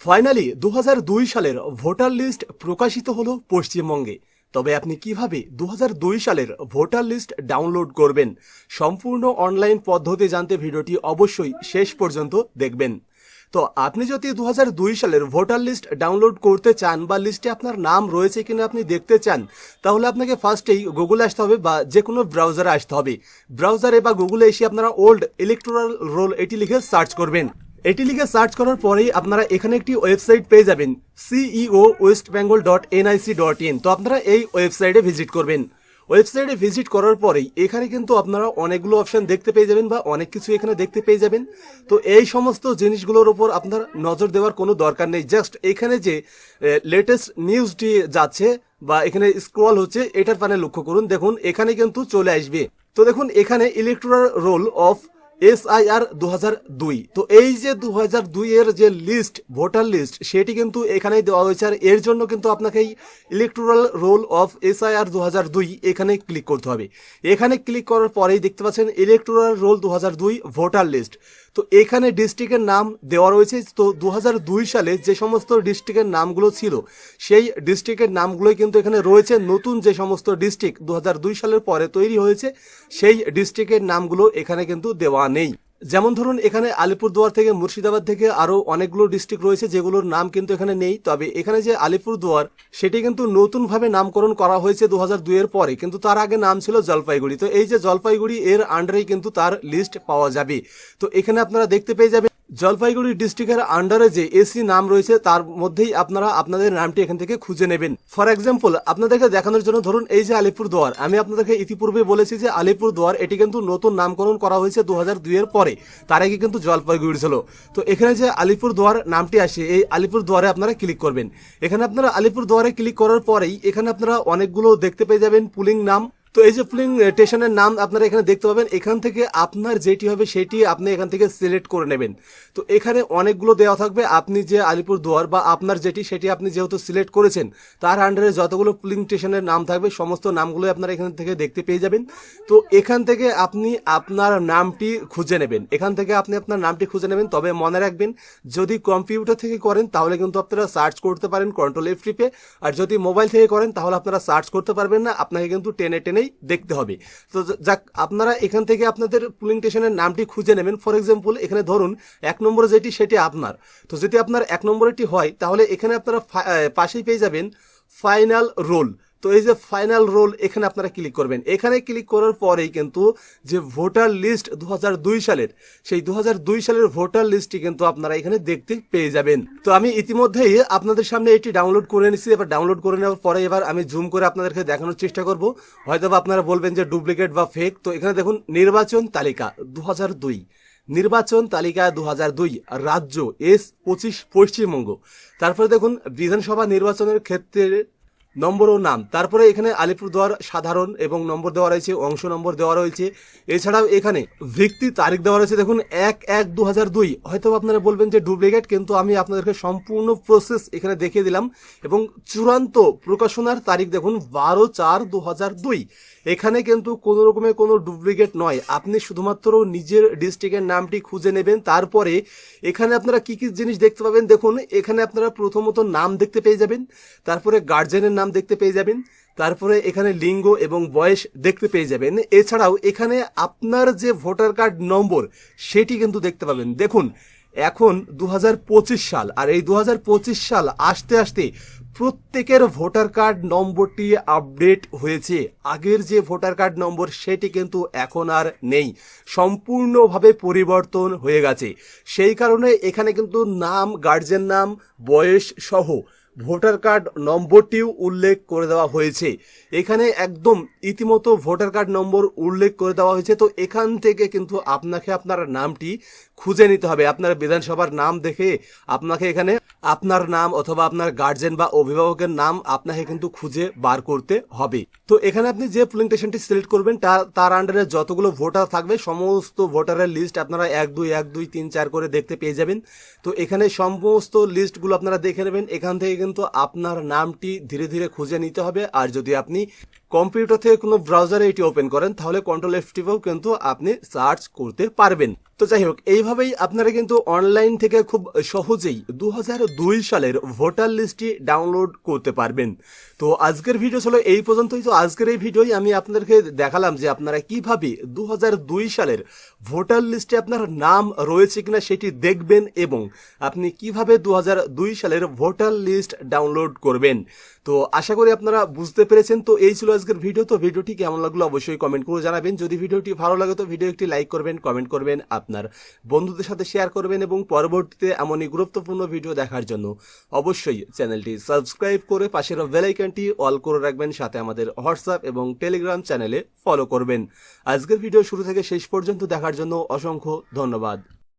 Finally দু হাজার দুই সালের ভোটার লিস্ট প্রকাশিত হলো পশ্চিমবঙ্গে। তবে আপনি কীভাবে দু হাজার দুই সালের ভোটার লিস্ট ডাউনলোড করবেন? সম্পূর্ণ অনলাইন পদ্ধতি জানতে ভিডিওটি অবশ্যই শেষ পর্যন্ত দেখবেন। তো আপনি যদি দু হাজার দুই সালের ভোটার লিস্ট ডাউনলোড করতে চান বা লিস্টে আপনার নাম রয়েছে কিনা আপনি দেখতে চান, তাহলে আপনাকে ফার্স্টেই গুগলে আসতে হবে বা যে কোনো ব্রাউজারে আসতে হবে। ব্রাউজারে বা গুগলে এসে আপনারা ওল্ড ইলেকট্রাল রোল এটি লিখে সার্চ করবেন। এটি লিখে সার্চ করার পরেই আপনারা এখানে একটি ওয়েবসাইট পেয়ে যাবেন CEO West Bengal dot NIC dot in তো আপনারা এই ওয়েবসাইটে ভিজিট করবেন। ওয়েবসাইটে ভিজিট করার পরেই এখানে কিন্তু আপনারা অনেকগুলো অপশন দেখতে পেয়ে যাবেন বা অনেক কিছু এখানে দেখতে পেয়ে যাবেন। তো এই সমস্ত জিনিসগুলোর উপর আপনার নজর দেওয়ার কোনো দরকার নেই। জাস্ট এখানে যে লেটেস্ট নিউজটি যাচ্ছে বা এখানে স্ক্রল হচ্ছে, এটার পানে লক্ষ্য করুন। দেখুন, এখানে কিন্তু চলে আসবে। তো দেখুন, এখানে electoral roll of S I R দু দুই। তো এই যে দু দুইয়ের যে লিস্ট ভোটার লিস্ট সেটি কিন্তু এখানেই দেওয়া হয়েছে। আর এর জন্য কিন্তু আপনাকে এই electoral roll of S I R দু দুই এখানে ক্লিক করতে হবে। এখানে ক্লিক করার পরেই দেখতে পাচ্ছেন ইলেকট্রাল রোল দু দুই ভোটার লিস্ট তো এখানে ডিস্ট্রিক্টের নাম দেওয়া রয়েছে। তো দু সালে যে সমস্ত ডিস্ট্রিক্টের নামগুলো ছিল, সেই ডিস্ট্রিক্টের নামগুলোই কিন্তু এখানে রয়েছে। নতুন যে সমস্ত ডিস্ট্রিক্ট দু হাজার দুই সালের পরে তৈরি হয়েছে, সেই ডিস্ট্রিক্টের নামগুলো এখানে কিন্তু দেওয়া নেই। যেমন ধরুন, এখানে আলিপুরদুয়ার থেকে মুর্শিদাবাদ থেকে আরও অনেকগুলো ডিস্ট্রিক্ট রয়েছে যেগুলোর নাম কিন্তু এখানে নেই। তবে এখানে যে আলিপুরদুয়ার, সেটি কিন্তু নতুনভাবে নামকরণ করা হয়েছে দু হাজার দুইয়ের পরে, কিন্তু তার আগে নাম ছিল জলপাইগুড়ি। তো এই যে জলপাইগুড়ি এর আন্ডারেই কিন্তু তার লিস্ট পাওয়া যাবে। তো এখানে আপনারা দেখতে পেয়ে যাবেন জলপাইগুড়ি ডিস্ট্রিক্টের আন্ডারে যে এসি নাম রয়েছে, তার মধ্যেই আপনারা আপনাদের নামটি এখান থেকে খুঁজে নেবেন। ফর এক্সাম্পল আপনাদেরকে দেখানোর জন্য ধরুন, এই যে আলিপুর আলিপুরদুয়ার আমি আপনাদেরকে ইতিপূর্বে বলেছি যে আলিপুর আলিপুরদুয়ার এটি কিন্তু নতুন নামকরণ করা হয়েছে দু হাজার দুইয়ের পরে। তার আগে কিন্তু জলপাইগুড়ি ছিল। তো এখানে যে আলিপুর আলিপুরদুয়ার নামটি আসে, এই আলিপুর আলিপুরদুয়ারে আপনারা ক্লিক করবেন। এখানে আপনারা আলিপুর আলিপুরদুয়ারে ক্লিক করার পরেই এখানে আপনারা অনেকগুলো দেখতে পেয়ে যাবেন পুলিং নাম। তো এই যে ফিলিং স্টেশনের নাম আপনারা এখানে দেখতে পাবেন, এখান থেকে আপনার যেটি হবে সেটি আপনি এখান থেকে সিলেক্ট করে নেবেন। তো এখানে অনেকগুলো দেওয়া থাকবে, আপনি যে আলিপুর দুয়ার বা আপনার যেটি, সেটি আপনি যেহেতু সিলেক্ট করেছেন, তার আন্ডারে যতগুলো পুলিং স্টেশনের নাম থাকবে, সমস্ত নামগুলো আপনারা এখান থেকে দেখতে পেয়ে যাবেন। তো এখান থেকে আপনি আপনার নামটি খুঁজে নেবেন। এখান থেকে আপনি আপনার নামটি খুঁজে নেবেন, তবে মনে রাখবেন, যদি কম্পিউটার থেকে করেন, তাহলে কিন্তু আপনারা সার্চ করতে পারেন কন্ট্রোল এফ টিপে, আর যদি মোবাইল থেকে করেন, তাহলে আপনারা সার্চ করতে পারবেন না, আপনাকে কিন্তু টেনে টেনে টেনেই দেখতে হবে। তো যাক, আপনারা এখান থেকে আপনাদের পুলিং স্টেশনের নামটি খুঁজে নেবেন। ফর এক্সাম্পল এখানে ধরুন, এক নম্বরে যেটি, সেটি আপনার। তো যদি আপনার এক নম্বরেটি হয়, তাহলে এখানে আপনারা পাশেই পেয়ে যাবেন ফাইনাল রোল তো এই যে ফাইনাল রোল এখানে আপনারা ক্লিক করবেন। এখানে ক্লিক করার পরেই কিন্তু যে ভোটার লিস্ট দু হাজার দুই সালের, সেই দু হাজার দুই সালের ভোটার লিস্টটি কিন্তু আপনারা এখানে দেখতে পেয়ে যাবেন। তো আমি ইতিমধ্যেই আপনাদের সামনে এটি ডাউনলোড করে নিচ্ছি এবার ডাউনলোড করে নেওয়ার পরে এবার আমি জুম করে আপনাদেরকে দেখানোর চেষ্টা করব। হয়তো আপনারা বলবেন যে ডুপ্লিকেট বা ফেক তো এখানে দেখুন, নির্বাচন তালিকা দু হাজার দুই। নির্বাচন তালিকা দু রাজ্য, এস, পঁচিশ, পশ্চিমবঙ্গ। তারপরে দেখুন, বিধানসভা নির্বাচনের ক্ষেত্রে নম্বর ও নাম। তারপরে এখানে আলিপুরদুয়ার সাধারণ এবং নম্বর দেওয়া রয়েছে, অংশ নম্বর দেওয়া রয়েছে। এছাড়াও এখানে ভিত্তি তারিখ দেওয়া রয়েছে। দেখুন, এক এক দু হাজার দুই। হয়তো আপনারা বলবেন যে ডুপ্লিকেট, কিন্তু আমি আপনাদেরকে সম্পূর্ণ প্রসেস এখানে দেখিয়ে দিলাম। এবং চূড়ান্ত প্রকাশনার তারিখ দেখুন, বারো চার দু হাজার দুই। এখানে কিন্তু কোনো রকমের কোনো ডুপ্লিকেট নয়। আপনি শুধুমাত্র নিজের ডিস্ট্রিক্টের নামটি খুঁজে নেবেন। তারপরে এখানে আপনারা কি কি জিনিস দেখতে পাবেন? দেখুন, এখানে আপনারা প্রথমত নাম দেখতে পেয়ে যাবেন। তারপরে গার্জেনের নাম দেখতে পেয়ে যাবেন। তারপরে এখানে লিঙ্গ এবং বয়স দেখতে পেয়ে যাবেন। এছাড়াও এখানে আপনার যে ভোটার কার্ড নম্বর, সেটি কিন্তু দেখতে পাবেন। দেখুন, এখন দু হাজার পঁচিশ সাল, আর এই দু হাজার পঁচিশ সাল আসতে আসতে প্রত্যেকের ভোটার কার্ড নম্বরটি আপডেট হয়েছে। আগের যে ভোটার কার্ড নম্বর, সেটি কিন্তু এখন আর নেই। সম্পূর্ণভাবে পরিবর্তন হয়ে গেছে। সেই কারণে এখানে কিন্তু নাম গার্জেন নাম, বয়স সহ ভোটার কার্ড নম্বরটিও উল্লেখ করে দেওয়া হয়েছে। এখানে একদম ইতিমতো ভোটার কার্ড নম্বর উল্লেখ করে দেওয়া হয়েছে। তো এখান থেকে কিন্তু আপনাকে আপনার নামটি খুঁজে নিতে হবে। আপনার বিধানসভার নাম দেখে আপনাকে এখানে আপনার নাম অথবা আপনার গার্জেন বা অভিভাবকের নাম আপনাকে কিন্তু খুঁজে বার করতে হবে। তো এখানে আপনি যে পুলিং স্টেশনটি সিলেক্ট করবেন তার আন্ডারে যতগুলো ভোটার থাকবে, সমস্ত ভোটারের লিস্ট আপনারা এক, দুই এক, দুই, তিন, চার করে দেখতে পেয়ে যাবেন। তো এখানে সমস্ত লিস্টগুলো আপনারা দেখে নেবেন। এখান থেকে কিন্তু আপনার নামটি ধীরে ধীরে খুঁজে নিতে হবে। আর যদি আপনি কম্পিউটার থেকে কোনো ব্রাউজারে এটি ওপেন করেন, তাহলে কন্ট্রোল এফ টিপেও কিন্তু আপনি সার্চ করতে পারবেন। তো যাই হোক, এইভাবেই আপনারা কিন্তু অনলাইন থেকে খুব সহজেই দু হাজার দুই সালের ভোটার লিস্টটি ডাউনলোড করতে পারবেন। তো আজকের ভিডিও ছিল এই পর্যন্তই। তো আজকের এই ভিডিওই আমি আপনাদেরকে দেখালাম যে আপনারা কীভাবে দু হাজার দুই সালের ভোটার লিস্টে আপনার নাম রয়েছে কিনা সেটি দেখবেন এবং আপনি কীভাবে দু হাজার দুই সালের ভোটার লিস্ট ডাউনলোড করবেন। তো আশা করি আপনারা বুঝতে পেরেছেন। তো এই ছিল আজকের ভিডিও তো ভিডিওটি কেমন লাগল অবশ্যই কমেন্ট করে জানাবেন। যদি ভিডিওটি ভালো লাগে তো ভিডিও একটি লাইক করবেন কমেন্ট করবেন আপনার বন্ধুদের সাথে শেয়ার করবেন এবং পরবর্তীতে এমনই গুরুত্বপূর্ণ ভিডিও দেখার জন্য অবশ্যই চ্যানেলটি সাবস্ক্রাইব করে পাশের বেলাইকনটি অল করে রাখবেন, সাথে আমাদের হোয়াটসঅ্যাপ এবং টেলিগ্রাম চ্যানেলে ফলো করবেন। আজকের ভিডিও শুরু থেকে শেষ পর্যন্ত দেখার জন্য অসংখ্য ধন্যবাদ।